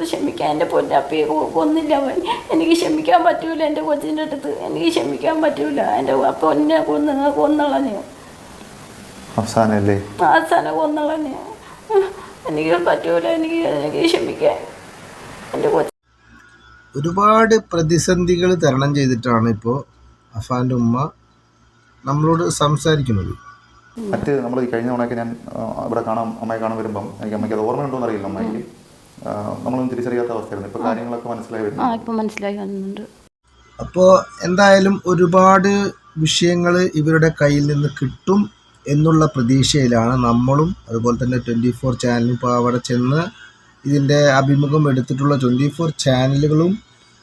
അടുത്ത് ക്ഷമിക്കാൻ എന്റെ പൊന്നപ്പിയെ കൊന്നില്ല അവൻ. എനിക്ക് ക്ഷമിക്കാൻ പറ്റൂല എന്റെ കൊച്ചിന്റെ അടുത്ത്. എനിക്ക് ക്ഷമിക്കാൻ പറ്റൂല. എന്റെ പൊന്നെ കൊന്ന് കൊന്നളഞ്ഞു. അവസാനല്ലേ? അവസാനം കൊന്നളഞ്ഞു. എനിക്ക് പറ്റൂല. എനിക്ക് എനിക്ക് ക്ഷമിക്കാൻ എന്റെ കൊച്ചു. ഒരുപാട് പ്രതിസന്ധികൾ തരണം ചെയ്തിട്ടാണ് ഇപ്പോൾ അഫാന്റെ ഉമ്മ നമ്മളോട് സംസാരിക്കുന്നത്. മറ്റ് നമ്മൾ ഈ കഴിഞ്ഞ തവണയൊക്കെ ഞാൻ ഇവിടെ കാണാൻ അമ്മയെ കാണാൻ വരുമ്പം എനിക്ക് അമ്മയ്ക്ക് അത് ഓർമ്മയുണ്ടോ എന്നറിയില്ല അമ്മയ്ക്ക് നമ്മളൊന്നും തിരിച്ചറിയാത്ത അവസ്ഥയായിരുന്നു. ഇപ്പോൾ കാര്യങ്ങളൊക്കെ മനസ്സിലായി വരുന്നു ആ ഇപ്പം മനസ്സിലായി വന്നിട്ടുണ്ട് അപ്പോൾ എന്തായാലും ഒരുപാട് വിഷയങ്ങൾ ഇവരുടെ കയ്യിൽ നിന്ന് കിട്ടും എന്നുള്ള പ്രതീക്ഷയിലാണ് നമ്മളും അതുപോലെ തന്നെ ട്വന്റി ഫോർ ചാനലും ഇപ്പോൾ അവിടെ ചെന്ന് ഇതിന്റെ അഭിമുഖം എടുത്തിട്ടുള്ള ട്വന്റി ഫോർ ചാനലുകളും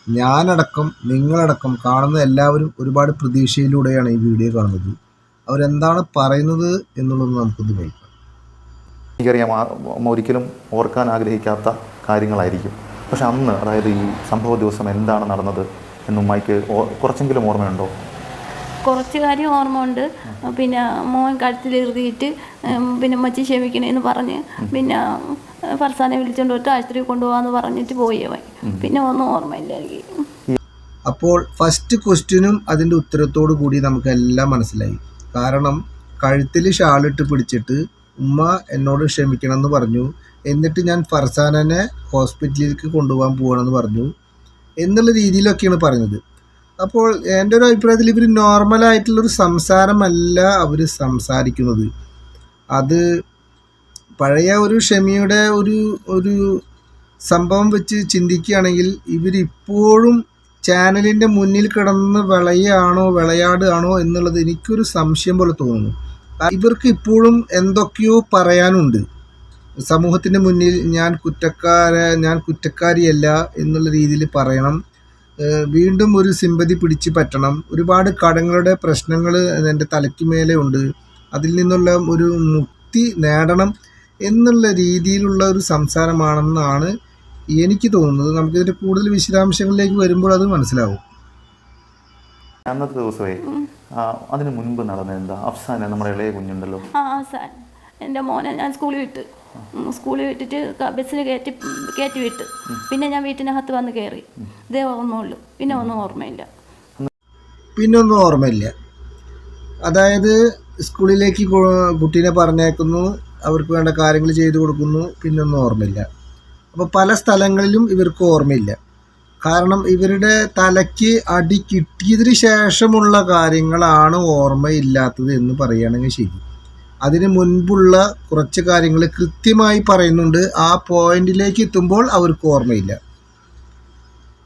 ഞാനടക്കം നിങ്ങളടക്കം കാണുന്ന എല്ലാവരും ഒരുപാട് പ്രതീക്ഷയിലൂടെയാണ് ഈ വീഡിയോ കാണുന്നത്. അവരെന്താണ് പറയുന്നത് എന്നുള്ളത് നമുക്കൊന്ന് കഴിക്കാം എനിക്കറിയാം ഒരിക്കലും ഓർക്കാൻ ആഗ്രഹിക്കാത്ത കാര്യങ്ങളായിരിക്കും. പക്ഷെ അന്ന് അതായത് ഈ സംഭവ ദിവസം എന്താണ് നടന്നത് എന്ന് ഉമ്മയ്ക്ക് കുറച്ചെങ്കിലും ഓർമ്മയുണ്ടോ? കുറച്ച് കാര്യം ഓർമ്മ ഉണ്ട് പിന്നെ മോൻ കഴുത്തിലെറുതിയിട്ട് പിന്നെ മച്ചി ക്ഷമിക്കണേന്ന് പറഞ്ഞ് പിന്നെ ഫർസാനെ വിളിച്ചുകൊണ്ട് പോയിട്ട് ആശുപത്രി കൊണ്ടുപോകാന്ന് പറഞ്ഞിട്ട് പോയി അവൻ. പിന്നെ ഒന്നും ഓർമ്മയില്ല അപ്പോൾ ഫസ്റ്റ് ക്വസ്റ്റ്യനും അതിന്റെ ഉത്തരത്തോടു കൂടി നമുക്കെല്ലാം മനസ്സിലായി. കാരണം കഴുത്തിൽ ഷാളിട്ട് പിടിച്ചിട്ട് ഉമ്മ എന്നോട് ക്ഷമിക്കണം എന്ന് പറഞ്ഞു. എന്നിട്ട് ഞാൻ ഫർസാനനെ ഹോസ്പിറ്റലിലേക്ക് കൊണ്ടുപോകാൻ പോകണമെന്ന് പറഞ്ഞു. എന്നുള്ള രീതിയിലൊക്കെയാണ് പറഞ്ഞത്. അപ്പോൾ എന്റെ ഒരു അഭിപ്രായത്തിൽ ഇവർ നോർമലായിട്ടുള്ളൊരു സംസാരമല്ല അവർ സംസാരിക്കുന്നത്. അത് പഴയ ഒരു ക്ഷമയുടെ ഒരു ഒരു സംഭവം വെച്ച് ചിന്തിക്കുകയാണെങ്കിൽ ഇവരിപ്പോഴും ചാനലിന്റെ മുന്നിൽ കിടന്ന് വിളയാണോ വിളയാടുകയാണോ എന്നുള്ളത് എനിക്കൊരു സംശയം പോലെ തോന്നുന്നു. ഇവർക്ക് ഇപ്പോഴും എന്തൊക്കെയോ പറയാനുണ്ട്. സമൂഹത്തിന്റെ മുന്നിൽ ഞാൻ കുറ്റക്കാര ഞാൻ കുറ്റക്കാരിയല്ല എന്നുള്ള രീതിയിൽ പറയണം. വീണ്ടും ഒരു സിമ്പതി പിടിച്ച് പറ്റണം. ഒരുപാട് കടങ്ങളുടെ പ്രശ്നങ്ങൾ എന്റെ തലയ്ക്ക് മേലെ ഉണ്ട്. അതിൽ നിന്നുള്ള ഒരു മുക്തി നേടണം എന്നുള്ള രീതിയിലുള്ള ഒരു സംസാരമാണെന്നാണ് എനിക്ക് തോന്നുന്നത്. നമുക്കിതിന്റെ കൂടുതൽ വിശദാംശങ്ങളിലേക്ക് വരുമ്പോൾ അത് മനസ്സിലാവും. അന്നത്തെ ദിവസമേ അതിന് മുൻപ് നടന്ന എന്താ? അഫ്സാന നമ്മുടെ ഇളയ കുഞ്ഞുണ്ടല്ലോ. ആ അഫ്സാൻ. എന്റെ മോനെ ഞാൻ സ്കൂളിൽ വിട്ട്. സ്കൂളിൽ വിട്ടിട്ട് ബസ്സിൽ കയറ്റി കയറ്റി വിട്ട്. പിന്നെ ഞാൻ വീട്ടിനകത്ത് വന്ന് കയറി. ഇതേ ഓർമ്മയുള്ളൂ. പിന്നെ ഒന്നും ഓർമ്മയില്ല. പിന്നെ ഒന്നും ഓർമ്മയില്ല. അതായത് സ്കൂളിലേക്ക് കുട്ടീനെ പറഞ്ഞേക്കുന്നു അവർക്ക് വേണ്ട കാര്യങ്ങൾ ചെയ്തു കൊടുക്കുന്നു. പിന്നെ ഒന്നും ഓർമ്മയില്ല. അപ്പോൾ പല സ്ഥലങ്ങളിലും ഇവർക്ക് ഓർമ്മയില്ല. കാരണം ഇവരുടെ തലയ്ക്ക് അടി കിട്ടിയതിന് ശേഷമുള്ള കാര്യങ്ങളാണ് ഓർമ്മയില്ലാത്തത് എന്ന് പറയുകയാണെങ്കിൽ ശരി. അതിന് മുൻപുള്ള കുറച്ച് കാര്യങ്ങൾ കൃത്യമായി പറയുന്നുണ്ട്. ആ പോയിന്റിലേക്ക് എത്തുമ്പോൾ അവർക്ക് ഓർമ്മയില്ല.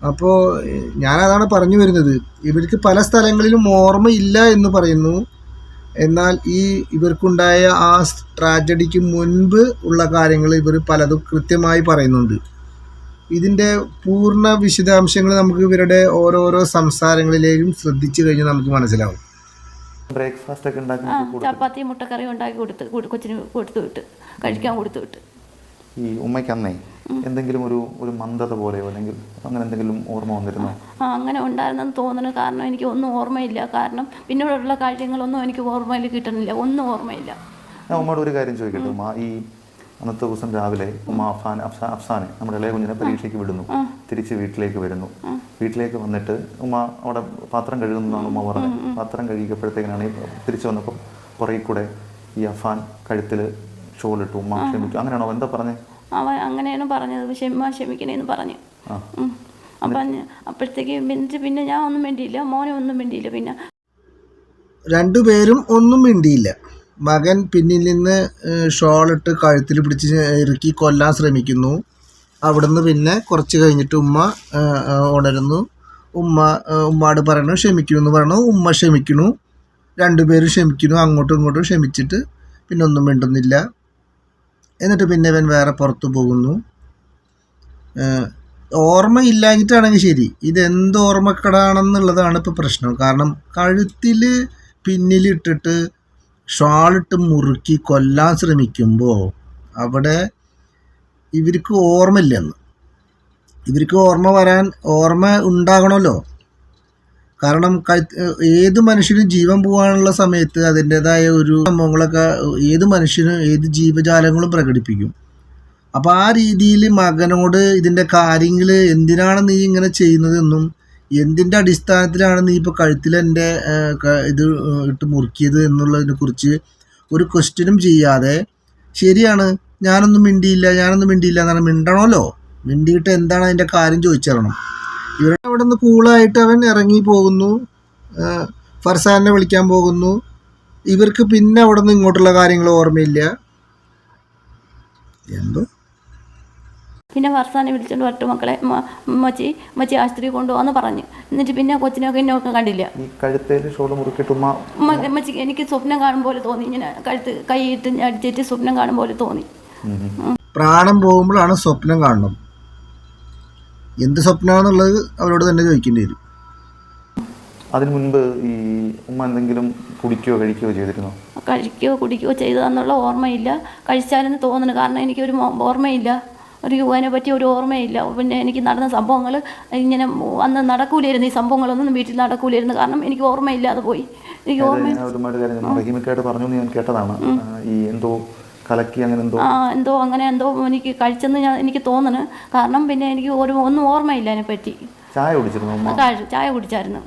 അപ്പോൾ ഞാനതാണ് പറഞ്ഞു വരുന്നത്. ഇവർക്ക് പല സ്ഥലങ്ങളിലും ഓർമ്മയില്ല എന്ന് പറയുന്നു. എന്നാൽ ഈ ഇവർക്കുണ്ടായ ആ ട്രാജഡിക്ക് മുൻപ് ഉള്ള കാര്യങ്ങൾ ഇവർ പലതും കൃത്യമായി പറയുന്നുണ്ട്. ഇതിന്റെ പൂർണ വിശദാംശങ്ങൾ നമുക്ക് ഇവരുടെ ഓരോരോ സംസാരങ്ങളിലേക്കും ശ്രദ്ധിച്ചു കഴിഞ്ഞാൽ നമുക്ക് മനസ്സിലാവും. ബ്രേക്ക്ഫാസ്റ്റ് ഒക്കെ ഉണ്ടാക്കി ആ ചപ്പാത്തി മുട്ടക്കറി ഉണ്ടാക്കി കൊടുത്ത് കൊടു- കൊച്ചിന് കൊടുത്തു വിട്ട് കഴിക്കാൻ കൊടുത്തു വിട്ട്. ഈ ഉമ്മയ്ക്ക് അന്നേ എന്തെങ്കിലും ഒരു ഒരു മന്ദത പോലെയോ അല്ലെങ്കിൽ അങ്ങനെ എന്തെങ്കിലും ഓർമ്മ വന്നിരുന്നോ? ആ അങ്ങനെ ഉണ്ടായിരുന്നെന്ന് തോന്നുന്നു കാരണം എനിക്ക് ഒന്നും ഓർമ്മയില്ല. കാരണം പിന്നീടുള്ള കാര്യങ്ങളൊന്നും എനിക്ക് ഓർമ്മയിൽ കിട്ടണില്ല ഒന്നും ഓർമ്മയില്ല. ഞാൻ ഉമ്മയോട് ഒരു കാര്യം ചോദിക്കട്ടെ ഉമ്മ ഈ അന്നത്തെ ദിവസം രാവിലെ ഉമ്മ അഫാൻ അഫ്സാ അഫ്സാനെ നമ്മുടെ ഇളയ കുഞ്ഞിനെ പരീക്ഷയ്ക്ക് വിടുന്നു. തിരിച്ച് വീട്ടിലേക്ക് വരുന്നു. വീട്ടിലേക്ക് വന്നിട്ട് ഉമ്മ അവിടെ പാത്രം കഴുകുന്നതാണ് ഉമ്മ പറഞ്ഞത്. പാത്രം കഴുകിയപ്പോഴത്തേക്കിനാണ് ഈ തിരിച്ചു വന്നപ്പോൾ പുറകിൽ കൂടെ ഈ അഫാൻ കഴുത്തിൽ ഷോളിട്ടു ഉമ്മ ക്ഷമിച്ചു. അങ്ങനെയാണോ? എന്താ പറഞ്ഞത് അവ അങ്ങനെയാണ് പറഞ്ഞത്. ക്ഷമ ക്ഷമിക്കണേന്ന് പറഞ്ഞു. അപ്പം അപ്പോഴത്തേക്ക് ബെഞ്ച് പിന്നെ ഞാൻ ഒന്നും വേണ്ടിയില്ല മോനെ ഒന്നും വേണ്ടിയില്ല പിന്നെ. രണ്ടുപേരും ഒന്നും മിണ്ടിയില്ല. മകൻ പിന്നിൽ നിന്ന് ഷോളിട്ട് കഴുത്തിൽ പിടിച്ച് ഇറുക്കി കൊല്ലാൻ ശ്രമിക്കുന്നു. അവിടുന്ന് പിന്നെ കുറച്ച് കഴിഞ്ഞിട്ട് ഉമ്മ ഉണരുന്നു. ഉമ്മ ഉമ്മാട് പറയണു ക്ഷമിക്കണു എന്ന് പറയണു ഉമ്മ ക്ഷമിക്കണു രണ്ടുപേരും ക്ഷമിക്കുന്നു. അങ്ങോട്ടും ഇങ്ങോട്ടും ക്ഷമിച്ചിട്ട് പിന്നെ ഒന്നും മിണ്ടുന്നില്ല. എന്നിട്ട് പിന്നെ ഇവൻ വേറെ പുറത്തു പോകുന്നു. ഓർമ്മ ഓർമ്മയില്ലാഞ്ഞിട്ടാണെങ്കിൽ ശരി. ഇതെന്ത് ഓർമ്മക്കടാണെന്നുള്ളതാണ് ഇപ്പോൾ പ്രശ്നം. കാരണം കഴുത്തിൽ പിന്നിലിട്ടിട്ട് ഷാളിട്ട് മുറുക്കി കൊല്ലാൻ ശ്രമിക്കുമ്പോൾ അവിടെ ഇവർക്ക് ഓർമ്മയില്ലെന്ന്. ഇവർക്ക് ഓർമ്മ വരാൻ ഓർമ്മ ഉണ്ടാകണമല്ലോ. കാരണം ഏത് മനുഷ്യനും ജീവൻ പോകാനുള്ള സമയത്ത് അതിന്റെതായ ഒരു സംഭവങ്ങളൊക്കെ ഏത് മനുഷ്യനും ഏത് ജീവജാലങ്ങളും പ്രകടിപ്പിക്കും. അപ്പോൾ ആ രീതിയിൽ മകനോട് ഇതിന്റെ കാര്യങ്ങൾ എന്തിനാണ് നീ ഇങ്ങനെ ചെയ്യുന്നതെന്നും എന്തിന്റെ അടിസ്ഥാനത്തിലാണ് നീ ഇപ്പോൾ കഴുത്തിൽ എന്റെ ഇത് ഇട്ട് മുറുക്കിയത് എന്നുള്ളതിനെ കുറിച്ച് ഒരു ക്വസ്റ്റ്യനും ചെയ്യാതെ ശരിയാണ് ഞാനൊന്നും മിണ്ടിയില്ല ഞാനൊന്നും മിണ്ടിയില്ല എന്നാണ് മിണ്ടണമല്ലോ മിണ്ടിയിട്ട് എന്താണ് അതിന്റെ കാര്യം ചോദിച്ചറണം ഇവരുടെ അവിടെ നിന്ന് കൂളായിട്ട് അവൻ ഇറങ്ങി പോകുന്നു ഫർസാനെ വിളിക്കാൻ പോകുന്നു. ഇവർക്ക് പിന്നെ അവിടെ നിന്ന് ഇങ്ങോട്ടുള്ള കാര്യങ്ങൾ ഓർമ്മയില്ല. എന്തോ? പിന്നെ വർഷാനെ വിളിച്ചോണ്ട് വരട്ടെ മക്കളെ. മച്ചി മച്ചി ആശുപത്രി കൊണ്ടുപോകാന്ന് പറഞ്ഞു. എന്നിട്ട് പിന്നെ കൊച്ചിനൊക്കെ എന്നെയൊക്കെ കണ്ടില്ല. മച്ചി എനിക്ക് സ്വപ്നം കാണും പോലെ തോന്നി. ഇങ്ങനെ കഴുത്ത് കൈയിട്ട് അടിച്ചിട്ട് സ്വപ്നം കാണും പോലെ തോന്നി. പ്രാണം പോകുമ്പോഴാണ് സ്വപ്നം കാണണം. എന്ത് സ്വപ്നമാണെന്നുള്ളത് അവരോട് തന്നെ ചോദിക്കേണ്ടി വരും. അതിന് മുൻപ് ഈ ഉമ്മ എന്തെങ്കിലും കുടിക്കുകയോ കഴിക്കുകയോ ചെയ്തിരുന്നോ? കഴിക്കുകയോ കുടിക്കുകയോ ചെയ്തതെന്നുള്ള ഓർമ്മയില്ല. കഴിച്ചാലെന്ന് തോന്നുന്നു. കാരണം എനിക്കൊരു ഓർമ്മയില്ല. ഒരു യുവനെ പറ്റി ഒരു ഓർമ്മയില്ല. പിന്നെ എനിക്ക് നടന്ന സംഭവങ്ങൾ ഇങ്ങനെ അന്ന് നടക്കൂലായിരുന്നു. ഈ സംഭവങ്ങളൊന്നും വീട്ടിൽ നടക്കൂലായിരുന്നു. കാരണം എനിക്ക് ഓർമ്മയില്ലാതെ പോയി. എനിക്ക് ഓർമ്മ പറഞ്ഞു ഞാൻ കേട്ടതാണ്. ഈ എന്തോ കലക്കി അങ്ങനെ എന്തോ. ആ എന്തോ അങ്ങനെ എന്തോ എനിക്ക് കഴിച്ചെന്ന് ഞാൻ എനിക്ക് തോന്നുന്നു കാരണം പിന്നെ എനിക്ക് ഒരു ഒന്നും ഓർമ്മയില്ല അതിനെപ്പറ്റി ചായ കുടിച്ചിരുന്നു ചായ കുടിച്ചായിരുന്നു.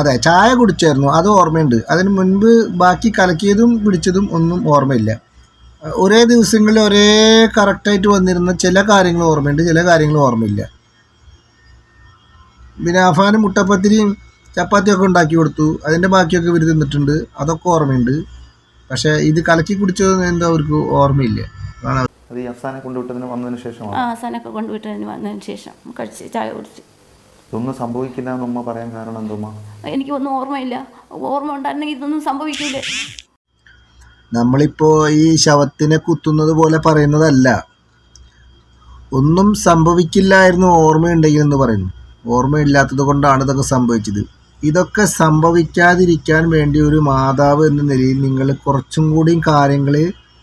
അതെ ചായ കുടിച്ചായിരുന്നു. അത് ഓർമ്മയുണ്ട്. അതിന് മുൻപ് ബാക്കി കലക്കിയതും പിടിച്ചതും ഒന്നും ഓർമ്മയില്ല. ഒരേ ദിവസങ്ങളിൽ ഒരേ കറക്റ്റായിട്ട് വന്നിരുന്ന ചില കാര്യങ്ങൾ ഓർമ്മയുണ്ട് ചില കാര്യങ്ങൾ ഓർമ്മയില്ല. പിന്നെ അഫാന് മുട്ടപ്പത്തിരിയും ചപ്പാത്തിയൊക്കെ ഉണ്ടാക്കി കൊടുത്തു അതിന്റെ ബാക്കിയൊക്കെ ഇവർ തിന്നിട്ടുണ്ട് അതൊക്കെ ഓർമ്മയുണ്ട്. പക്ഷേ ഇത് കലക്കി കുടിച്ചതെന്ന് എന്തോ അവർക്ക് ഓർമ്മയില്ല. അതാണ് അത് ഈ അഫ്സാനെ കൊണ്ടുവിട്ടതിന് വന്നതിന് ആ വന്നതിന് ശേഷം കഴിച്ച് ചായ കുടിച്ച്. ഇതൊന്നും സംഭവിക്കില്ല എന്ന് ഉമ്മ പറയാൻ കാരണം എന്തുമ്മ? എനിക്കൊന്നും ഓർമ്മയില്ല. ഓർമ്മ ഉണ്ടായിരുന്നെങ്കിൽ ഇതൊന്നും സംഭവിക്കൂലേ നമ്മളിപ്പോൾ ഈ ശവത്തിനെ കുത്തുന്നത് പോലെ പറയുന്നതല്ല. ഒന്നും സംഭവിക്കില്ലായിരുന്നു ഓർമ്മയുണ്ടെങ്കിൽ എന്ന് പറയുന്നു. ഓർമ്മയില്ലാത്തത് കൊണ്ടാണ് ഇതൊക്കെ സംഭവിച്ചത്. ഇതൊക്കെ സംഭവിക്കാതിരിക്കാൻ വേണ്ടി ഒരു മാതാവ് എന്ന നിലയിൽ നിങ്ങൾ കുറച്ചും കൂടിയും കാര്യങ്ങൾ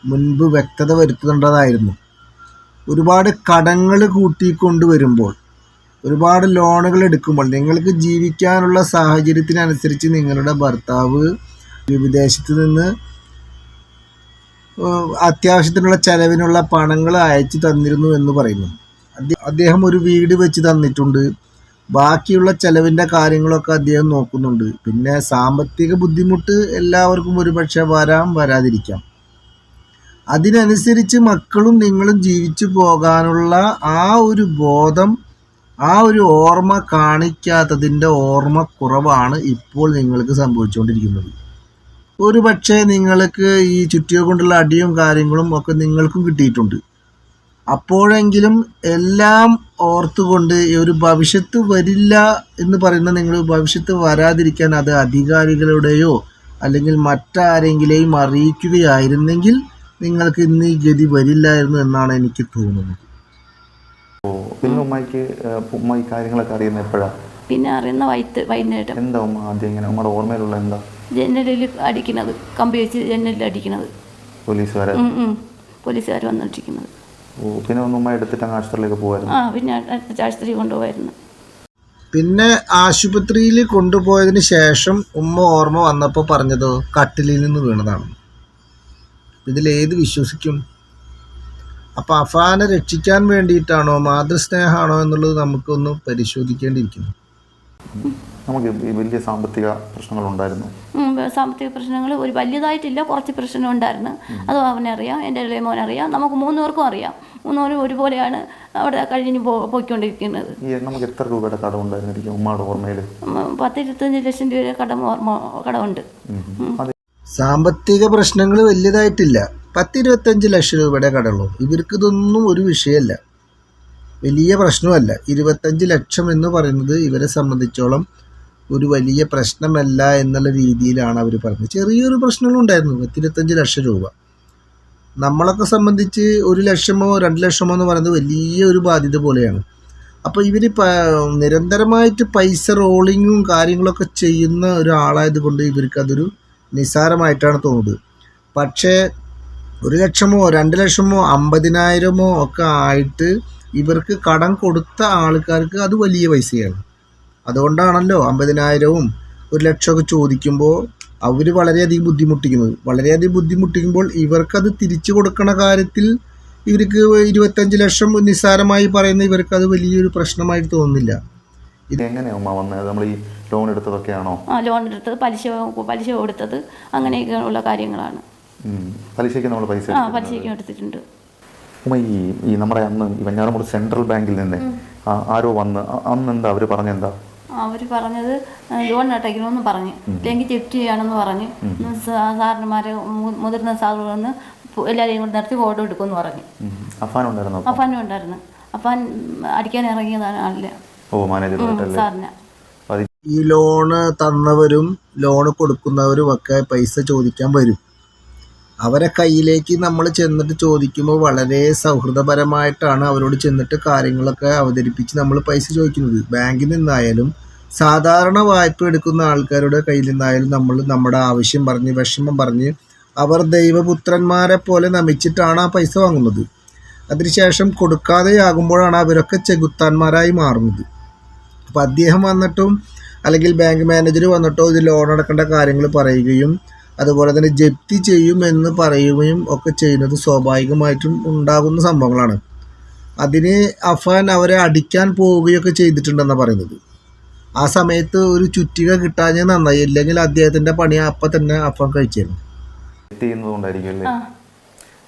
മുൻപ് വ്യക്തത വരുത്തേണ്ടതായിരുന്നു. ഒരുപാട് കടങ്ങൾ കൂട്ടിക്കൊണ്ട് വരുമ്പോൾ ഒരുപാട് ലോണുകൾ എടുക്കുമ്പോൾ നിങ്ങൾക്ക് ജീവിക്കാനുള്ള സാഹചര്യത്തിനനുസരിച്ച് നിങ്ങളുടെ ഭർത്താവ് വിദേശത്ത് നിന്ന് അത്യാവശ്യത്തിനുള്ള ചെലവിനുള്ള പണങ്ങൾ അയച്ചു തന്നിരുന്നു എന്ന് പറയുന്നു. അദ്ദേ- അദ്ദേഹം ഒരു വീട് വെച്ച് തന്നിട്ടുണ്ട്. ബാക്കിയുള്ള ചെലവിന്റെ കാര്യങ്ങളൊക്കെ അദ്ദേഹം നോക്കുന്നുണ്ട്. പിന്നെ സാമ്പത്തിക ബുദ്ധിമുട്ട് എല്ലാവർക്കും ഒരുപക്ഷെ വരാം വരാതിരിക്കാം. അതിനനുസരിച്ച് മക്കളും നിങ്ങളും ജീവിച്ചു പോകാനുള്ള ആ ഒരു ബോധം ആ ഒരു ഓർമ്മ കാണിക്കാത്തതിന്റെ ഓർമ്മ കുറവാണ് ഇപ്പോൾ നിങ്ങൾക്ക് സംഭവിച്ചുകൊണ്ടിരിക്കുന്നത്. ഒരു പക്ഷേ നിങ്ങൾക്ക് ഈ ചുറ്റിക കൊണ്ടുള്ള അടിയും കാര്യങ്ങളും ഒക്കെ നിങ്ങൾക്കും കിട്ടിയിട്ടുണ്ട്. അപ്പോഴെങ്കിലും എല്ലാം ഓർത്തുകൊണ്ട് ഒരു ഭവിഷ്യത്ത് വരില്ല എന്ന് പറയുന്ന നിങ്ങൾ ഭവിഷ്യത്ത് വരാതിരിക്കാൻ അത് അധികാരികളുടെയോ അല്ലെങ്കിൽ മറ്റാരെങ്കിലെയും അറിയിക്കുകയായിരുന്നെങ്കിൽ നിങ്ങൾക്ക് ഇന്ന് ഈ ഗതി വരില്ലായിരുന്നു എന്നാണ് എനിക്ക് തോന്നുന്നത്. പിന്നെ ഉമ്മയ്ക്ക് ഉമ്മ ഈ കാര്യങ്ങളൊക്കെ അറിയുന്നത് എപ്പോഴാണ് പിന്നെ അറിയുന്ന വൈത്ത് വൈകുന്നേരം. എന്താ ഉമ്മ ആദ്യം ഇങ്ങനെ? ഉമ്മയുടെ ഓർമ്മയിലുള്ള എന്താ? ജനലിൽ അടിക്കുന്നത് കമ്പി വെച്ച് ജനലിൽ അടിക്കുന്നത്. പോലീസുകാരെ. പോലീസുകാർ വന്നിട്ടിരിക്കുന്നത് പിന്നെ എടുത്തിട്ട് അങ്ങ് ആശുപത്രിയിലേക്ക് പോകുമായിരുന്നു ആ പിന്നെ അടുത്ത ആശുപത്രി കൊണ്ടുപോയിരുന്നു പിന്നെ ആശുപത്രിയിൽ കൊണ്ടുപോയതിന് ശേഷം ഉമ്മ ഓർമ്മ വന്നപ്പോൾ പറഞ്ഞത് കട്ടിലിൽ നിന്ന് വീണതാണ്. ഇതിലേത് വിശ്വസിക്കും? അപ്പോൾ അഫാനെ രക്ഷിക്കാൻ വേണ്ടിയിട്ടാണോ മാതൃസ്നേഹമാണോ എന്നുള്ളത് നമുക്കൊന്ന് പരിശോധിക്കേണ്ടിയിരിക്കുന്നു. നമുക്ക് ഈ വലിയ സാമ്പത്തിക പ്രശ്നങ്ങൾ ഉണ്ടായിരുന്നു സാമ്പത്തിക പ്രശ്നങ്ങൾ ഒരു വലിയതായിട്ടില്ല കുറച്ച് പ്രശ്നം ഉണ്ടായിരുന്നു അത് അവനറിയാം എന്റെ ഇളയ മോനറിയാം നമുക്ക് മൂന്ന് പേർക്കും അറിയാം. മൂന്നുപേരും ഒരുപോലെയാണ് അവിടെ കഴിഞ്ഞ് പോയിക്കൊണ്ടിരിക്കുന്നത്. നമുക്ക് എത്ര രൂപയുടെ കടമുണ്ടായിരുന്നു ഉമ്മയുടെ ഓർമ്മയിൽ ഉം, പത്ത് ഇരുപത്തഞ്ച് ലക്ഷം രൂപയുടെ കടം ഓർമ്മ കടമുണ്ട്. സാമ്പത്തിക പ്രശ്നങ്ങൾ വലിയതായിട്ടില്ല പത്തിരുപത്തഞ്ച് ലക്ഷം രൂപയുടെ കടമുള്ളൂ. ഇവർക്ക് ഇതൊന്നും ഒരു വിഷയമല്ല. വലിയ പ്രശ്നമല്ല. ഇരുപത്തഞ്ച് ലക്ഷം എന്ന് പറയുന്നത് ഇവരെ സംബന്ധിച്ചോളം ഒരു വലിയ പ്രശ്നമല്ല എന്നുള്ള രീതിയിലാണ് അവർ പറഞ്ഞത്. ചെറിയൊരു പ്രശ്നങ്ങളുണ്ടായിരുന്നു പത്തിരുപത്തഞ്ച് ലക്ഷം രൂപ. നമ്മളൊക്കെ സംബന്ധിച്ച് ഒരു ലക്ഷമോ രണ്ട് ലക്ഷമോ എന്ന് പറയുന്നത് വലിയ ഒരു ബാധ്യത പോലെയാണ്. അപ്പോൾ ഇവർ നിരന്തരമായിട്ട് പൈസ റോളിങ്ങും കാര്യങ്ങളൊക്കെ ചെയ്യുന്ന ഒരാളായത് കൊണ്ട് ഇവർക്ക് അതൊരു നിസ്സാരമായിട്ടാണ് തോന്നുന്നത്. പക്ഷേ ഒരു ലക്ഷമോ രണ്ട് ലക്ഷമോ അമ്പതിനായിരമോ ഒക്കെ ആയിട്ട് ഇവർക്ക് കടം കൊടുത്ത ആൾക്കാർക്ക് അത് വലിയ പൈസയാണ്. അതുകൊണ്ടാണല്ലോ അമ്പതിനായിരവും ഒരു ലക്ഷമൊക്കെ ചോദിക്കുമ്പോൾ അവർ വളരെയധികം ബുദ്ധിമുട്ടിക്കുന്നത്. വളരെയധികം ബുദ്ധിമുട്ടിക്കുമ്പോൾ ഇവർക്കത് തിരിച്ചു കൊടുക്കണ കാര്യത്തിൽ ഇവർക്ക് ഇരുപത്തഞ്ച് ലക്ഷം നിസ്സാരമായി പറയുന്ന ഇവർക്ക് അത് വലിയൊരു പ്രശ്നമായിട്ട് തോന്നുന്നില്ല. ഇത് എങ്ങനെയാ ഉമ്മ വന്നത്? നമ്മൾ ഈ ലോൺ എടുത്തതൊക്കെയാണോ? ആ ലോൺ എടുത്തത് പലിശ പലിശ കൊടുത്തത് അങ്ങനെയൊക്കെ ഉള്ള കാര്യങ്ങളാണ്. പലിശയ്ക്ക് നമ്മൾ പൈസ ആ പലിശയ്ക്ക് എടുത്തിട്ടുണ്ട്. ഉമ്മ ഈ ഈ നമ്മുടെ അന്ന് ഈ വഞ്ഞാറമൂട് സെൻട്രൽ ബാങ്കിൽ നിന്ന് ആരോ വന്ന് അന്ന് എന്താ അവർ പറഞ്ഞെന്താ? അവർ പറഞ്ഞത് ലോൺ അടയ്ക്കണമെന്ന് പറഞ്ഞു. അല്ലെങ്കിൽ ചെക്ക് ചെയ്യണമെന്ന് പറഞ്ഞു. സാറിന്മാർ മുതിർന്ന സാറുകളെന്ന് വന്ന് എല്ലാവരെയും കൂടെ നിർത്തി ഫോട്ടോ എടുക്കുമെന്ന് പറഞ്ഞു. അഫാൻ ഉണ്ടായിരുന്നു അഫാൻ അപ്പാനും ഉണ്ടായിരുന്നു അപ്പാൻ അടിക്കാൻ ഇറങ്ങിയതാണ് ആളില്ല സാറിന്. ഈ ലോണ് തന്നവരും ലോണ് കൊടുക്കുന്നവരും ഒക്കെ പൈസ ചോദിക്കാൻ വരും. അവരെ കയ്യിലേക്ക് നമ്മൾ ചെന്നിട്ട് ചോദിക്കുമ്പോൾ വളരെ സൗഹൃദപരമായിട്ടാണ് അവരോട് ചെന്നിട്ട് കാര്യങ്ങളൊക്കെ അവതരിപ്പിച്ച് നമ്മൾ പൈസ ചോദിക്കുന്നത്. ബാങ്കിൽ നിന്നായാലും സാധാരണ വായ്പ എടുക്കുന്ന ആൾക്കാരുടെ കയ്യിൽ നിന്നായാലും നമ്മൾ നമ്മുടെ ആവശ്യം പറഞ്ഞ് വിഷമം പറഞ്ഞ് അവർ ദൈവപുത്രന്മാരെ പോലെ നമിച്ചിട്ടാണ് ആ പൈസ വാങ്ങുന്നത്. അതിനുശേഷം കൊടുക്കാതെയാകുമ്പോഴാണ് അവരൊക്കെ ചെകുത്താന്മാരായി മാറുന്നത്. അപ്പോൾ അദ്ദേഹം വന്നിട്ടും അല്ലെങ്കിൽ ബാങ്ക് മാനേജർ വന്നിട്ടോ ഇത് ലോൺ അടക്കേണ്ട കാര്യങ്ങൾ പറയുകയും അതുപോലെ തന്നെ ജപ്തി ചെയ്യുമെന്ന് പറയുകയും ഒക്കെ ചെയ്യുന്നത് സ്വാഭാവികമായിട്ടും ഉണ്ടാകുന്ന സംഭവങ്ങളാണ്. അതിന് അഫാൻ അവരെ അടിക്കാൻ പോവുകയൊക്കെ ചെയ്തിട്ടുണ്ടെന്നാണ് പറയുന്നത്. ആ സമയത്ത് ഒരു ചുറ്റിക കിട്ടാഞ്ഞ നന്നായി. ഇല്ലെങ്കിൽ അദ്ദേഹത്തിന്റെ പണി അപ്പം തന്നെ അഫാൻ കഴിച്ചിരുന്നു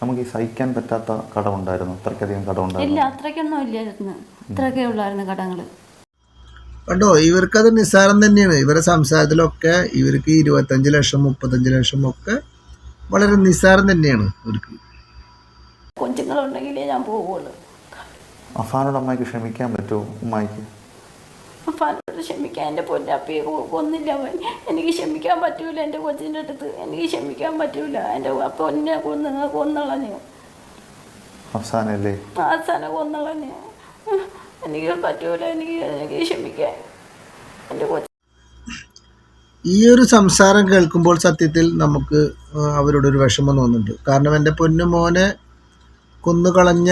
നമുക്ക് ഈ സഹിക്കാൻ പറ്റാത്ത കടമുണ്ടായിരുന്നു അത്രയ്ക്കധികം ഇല്ല കടമുണ്ടായിരുന്നു അത്രയ്ക്കൊന്നും ഇല്ലായിരുന്നു. ഇത്രയൊക്കെ ഉള്ളായിരുന്നു കടങ്ങൾ കണ്ടോ ഇവർക്കത് നിസ്സാരം തന്നെയാണ്. ഇവരുടെ സംസാരത്തിലൊക്കെ ഇവർക്ക് ഇരുപത്തഞ്ച് ലക്ഷം മുപ്പത്തഞ്ച് ലക്ഷം ഒക്കെ വളരെ നിസ്സാരം തന്നെയാണ് ഇവർക്ക്. കൊച്ചുങ്ങളുണ്ടെങ്കിലേ ഞാൻ പോവുള്ളൂ. അഫാനോട് അമ്മയ്ക്ക് ക്ഷമിക്കാൻ പറ്റുമോ ഉമ്മായിക്ക്? അഫാനോട് ക്ഷമിക്കാൻ എന്റെ പൊന്നെ അപ്പയെ കൊന്നില്ല അവൻ. എനിക്ക് ക്ഷമിക്കാൻ പറ്റൂല എന്റെ കൊച്ചിന്റെ അടുത്ത്. എനിക്ക് ക്ഷമിക്കാൻ പറ്റൂല. എന്റെ പൊന്നെ കൊന്ന് കൊന്നളഞ്ഞു. അഫ്സാനല്ലേ? ആസാനെ കൊന്നളഞ്ഞു. എനിക്ക് പറ്റൂല എനിക്ക് എനിക്ക് ക്ഷമിക്കാൻ എന്റെ കൊച്ചു ഈ ഒരു സംസാരം കേൾക്കുമ്പോൾ സത്യത്തിൽ നമുക്ക് അവരോട് ഒരു വിഷമം തോന്നുന്നുണ്ട്. കാരണം എന്റെ പൊന്നു മോനെ കൊന്നുകളഞ്ഞ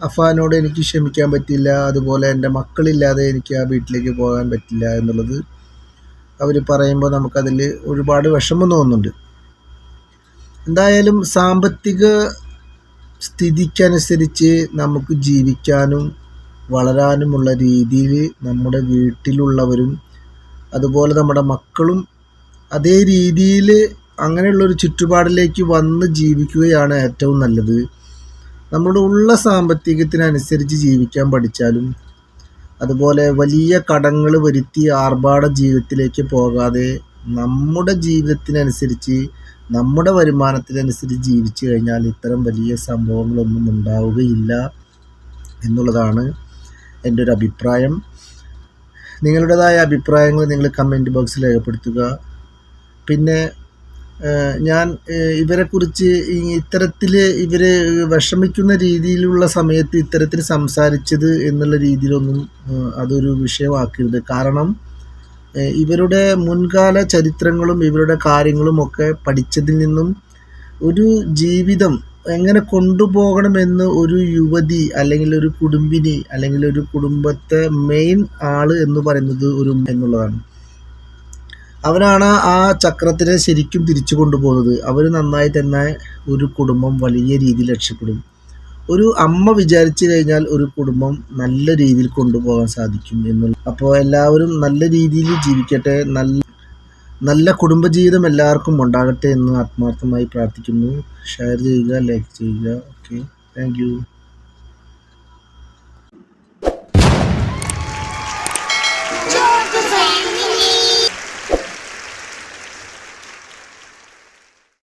അഫാനോട് എനിക്ക് ക്ഷമിക്കാൻ പറ്റില്ല. അതുപോലെ എന്റെ മക്കളില്ലാതെ എനിക്ക് ആ വീട്ടിലേക്ക് പോകാൻ പറ്റില്ല എന്നുള്ളത് അവർ പറയുമ്പോൾ നമുക്കതിൽ ഒരുപാട് വിഷമം തോന്നുന്നുണ്ട്. എന്തായാലും സാമ്പത്തിക സ്ഥിതിക്കനുസരിച്ച് നമുക്ക് ജീവിക്കാനും വളരാനുമുള്ള രീതിയിൽ നമ്മുടെ വീട്ടിലുള്ളവരും അതുപോലെ നമ്മുടെ മക്കളും അതേ രീതിയിൽ അങ്ങനെയുള്ളൊരു ചുറ്റുപാടിലേക്ക് വന്ന് ജീവിക്കുകയാണ് ഏറ്റവും നല്ലത്. നമ്മുടെ ഉള്ള സാമ്പത്തികത്തിനനുസരിച്ച് ജീവിക്കാൻ പഠിച്ചാലും അതുപോലെ വലിയ കടങ്ങൾ വരുത്തി ആർഭാട ജീവിതത്തിലേക്ക് പോകാതെ നമ്മുടെ ജീവിതത്തിനനുസരിച്ച് നമ്മുടെ വരുമാനത്തിനനുസരിച്ച് ജീവിച്ചു കഴിഞ്ഞാൽ ഇത്തരം വലിയ സംഭവങ്ങളൊന്നും ഉണ്ടാവുകയില്ല എന്നുള്ളതാണ് എന്റെ ഒരു അഭിപ്രായം നിങ്ങളുടേതായ അഭിപ്രായങ്ങൾ നിങ്ങൾ കമന്റ് ബോക്സിൽ രേഖപ്പെടുത്തുക. പിന്നെ ഞാൻ ഇവരെക്കുറിച്ച് ഇത്തരത്തിൽ ഇവർ വിഷമിക്കുന്ന രീതിയിലുള്ള സമയത്ത് ഇത്തരത്തിൽ സംസാരിച്ചത് എന്നുള്ള രീതിയിലൊന്നും അതൊരു വിഷയമാക്കരുത്. കാരണം ഇവരുടെ മുൻകാല ചരിത്രങ്ങളും ഇവരുടെ കാര്യങ്ങളും ഒക്കെ പഠിച്ചതിൽ നിന്നും ഒരു ജീവിതം എങ്ങനെ കൊണ്ടുപോകണമെന്ന് ഒരു യുവതി അല്ലെങ്കിൽ ഒരു കുടുംബിനി അല്ലെങ്കിൽ ഒരു കുടുംബത്തെ മെയിൻ ആൾ എന്ന് പറയുന്നത് ഒരു എന്നുള്ളതാണ്. അവരാണ് ആ ചക്രത്തിനെ ശരിക്കും തിരിച്ചു കൊണ്ടുപോകുന്നത്. അവർ നന്നായി തന്നെ ഒരു കുടുംബം വലിയ രീതിയിൽ രക്ഷപ്പെടും. ഒരു അമ്മ വിചാരിച്ചു കഴിഞ്ഞാൽ ഒരു കുടുംബം നല്ല രീതിയിൽ കൊണ്ടുപോകാൻ സാധിക്കും എന്നുള്ള അപ്പോൾ എല്ലാവരും നല്ല രീതിയിൽ ജീവിക്കട്ടെ നല്ല നല്ല കുടുംബജീവിതം എല്ലാവർക്കും ഉണ്ടാകട്ടെ എന്ന് ആത്മാർത്ഥമായി പ്രാർത്ഥിക്കുന്നു. ഷെയർ ചെയ്യുക ലൈക്ക് ചെയ്യുക. Okay thank